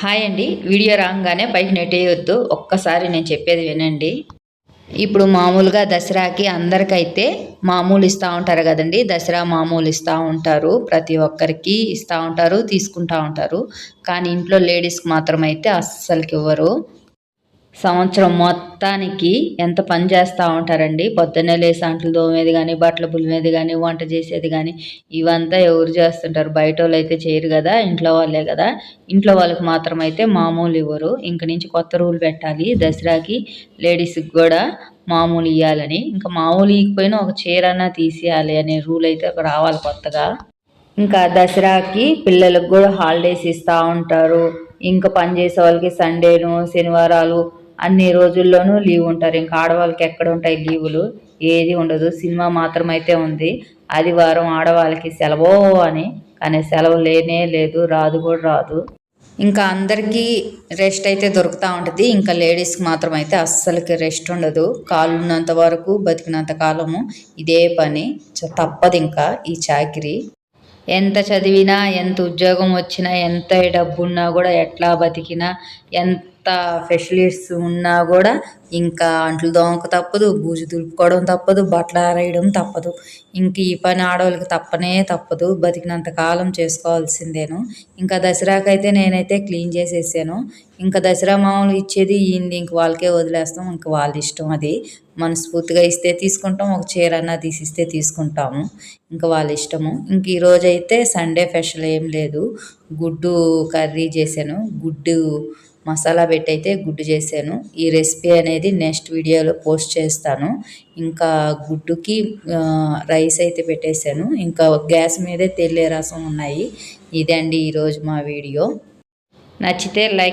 Hi అండి. Video రాగానే పైకి నెట్టేయొద్దు ఒక్కసారి నేను చెప్పేది వినండి. ఇప్పుడు మామూలుగా దసరాకి అందరికైతే మామూలు ఇస్తూ ఉంటారు కదండి. దసరా మామూలు ఇస్తూ ఉంటారు. ప్రతి ఒక్కరికి ఇస్తూ ఉంటారు తీసుకుంటూ ఉంటారు. కానీ ఇంట్లో లేడీస్కి మాత్రం అయితే అస్సలకి ఇవ్వరు. సంవత్సరం మొత్తానికి ఎంత పని చేస్తూ ఉంటారండి? పొద్దున్నే లేసి అంటలు తోమేది కానీ బట్టలు పులిమేది కానీ వంట చేసేది కానీ ఇవంతా ఎవరు చేస్తుంటారు? బయట వాళ్ళు అయితే చేయరు కదా? ఇంట్లో వాళ్ళే కదా? ఇంట్లో వాళ్ళకి మాత్రం అయితే మామూలు ఇవ్వరు. ఇంక నుంచి కొత్త రూల్ పెట్టాలి. దసరాకి లేడీస్కి కూడా మామూలు ఇవ్వాలని ఇంకా మామూలు ఇవ్వకపోయినా ఒక చీరన్నా తీసేయాలి అనే రూల్ అయితే రావాలి కొత్తగా. ఇంకా దసరాకి పిల్లలకు కూడా హాలిడేస్ ఇస్తూ ఉంటారు. ఇంకా పని చేసే వాళ్ళకి సండేను శనివారాలు అన్ని రోజుల్లోనూ లీవ్ ఉంటారు. ఇంకా ఆడవాళ్ళకి ఎక్కడ ఉంటాయి లీవులు? ఏది ఉండదు. సినిమా మాత్రం అయితే ఉంది. ఆదివారం ఆడవాళ్ళకి సెలవు అని. కానీ సెలవు లేనే లేదు. రాదు కూడా రాదు. ఇంకా అందరికీ రెస్ట్ అయితే దొరుకుతూ ఉంటుంది. ఇంకా లేడీస్కి మాత్రం అయితే అస్సలకి రెస్ట్ ఉండదు. కాళ్ళు ఉన్నంత వరకు బతికినంత కాలము ఇదే పని. చ- తప్పదు ఇంకా ఈ చాకిరి. ఎంత చదివినా ఎంత ఉద్యోగం వచ్చినా ఎంత డబ్బున్నా కూడా ఎట్లా బతికినా ఎంత ఫెసిలిటీస్ ఉన్నా కూడా ఇంకా అంట్లు దోమక తప్పదు బూజు దులుపుకోవడం తప్పదు బట్టలు ఆరేయడం తప్పదు. ఇంక ఈ పని ఆడవాళ్ళకి తప్పనే తప్పదు. బతికినంత కాలం చేసుకోవాల్సిందేను. ఇంకా దసరాకైతే నేనైతే క్లీన్ చేసేసాను. ఇంకా దసరా మామూలు ఇచ్చేది ఈయనది ఇంక వాళ్ళకే వదిలేస్తాం. ఇంక వాళ్ళ ఇష్టం అది. మనస్ఫూర్తిగా ఇస్తే తీసుకుంటాం ఒక చీర అన్నా తీసిస్తే తీసుకుంటాము. ఇంకా వాళ్ళ ఇష్టము. ఇంక ఈరోజు అయితే సండే స్పెషల్ ఏం లేదు. గుడ్డు కర్రీ చేశాను. గుడ్డు మసాలా పెట్టి అయితే గుడ్డు చేశాను. ఈ రెసిపీ అనేది నెక్స్ట్ వీడియోలో పోస్ట్ చేస్తాను. ఇంకా గుడ్డుకి రైస్ అయితే పెట్టేశాను. ఇంకా గ్యాస్ మీదే తెల్లే రసం ఉన్నాయి. ఇదే అండి ఈరోజు మా వీడియో. నచ్చితే లైక్